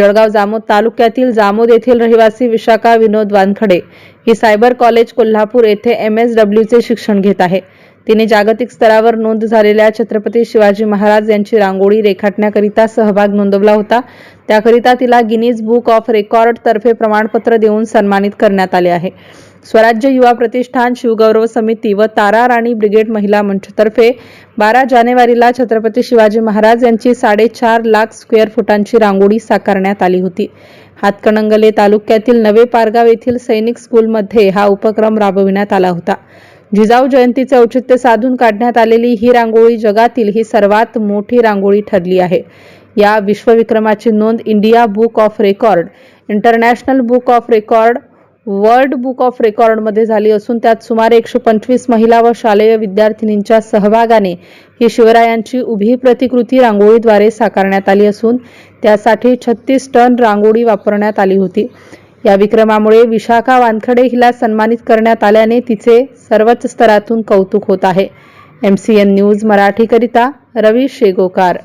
जळगाव जामोद तालुक्यातील जामोद येथील रहिवासी विशाखा विनोद वानखडे ही सायबर कॉलेज कोल्हापूर येथे एम एस चे शिक्षण घेत आहे. तिने जागतिक स्तरावर नोंद झालेल्या छत्रपती शिवाजी महाराज यांची रांगोळी रेखाटण्याकरिता सहभाग नोंदवला होता. त्याकरिता तिला गिनीज बुक ऑफ रेकॉर्ड तर्फे प्रमाणपत्र देऊन सन्मानित करण्यात आले आहे. स्वराज्य युवा प्रतिष्ठान शिवगौरव समिती व तारा राणी ब्रिगेड महिला मंचतर्फे बारा जानेवारीला छत्रपती शिवाजी महाराज यांची साडेचार लाख स्क्वेअर फुटांची रांगोळी साकारण्यात आली होती. हातकणंगले तालुक्यातील नवे पारगाव येथील सैनिक स्कूलमध्ये हा उपक्रम राबविण्यात आला होता. जिजाऊ जयंतीचे औचित्य साधून काढण्यात आलेली ही रांगोळी जगातील ही सर्वात मोठी रांगोळी ठरली आहे. या विश्वविक्रमाची नोंद India book of record international book of record world book of रेकॉर्डमध्ये झाली असून त्यात सुमारे एकशे पंचवीस महिला व शालेय विद्यार्थिनींच्या सहभागाने ही शिवरायांची उभी प्रतिकृती रांगोळीद्वारे साकारण्यात आली असून त्यासाठी छत्तीस टन रांगोळी वापरण्यात आली होती. या विक्रमामुळे विशाखा वानखडे हिला सन्मानित करण्यात आल्याने तिचे सर्वच स्तरातून कौतुक होत आहे. एम सी एन न्यूज मराठीकरिता रवी शेगोकार.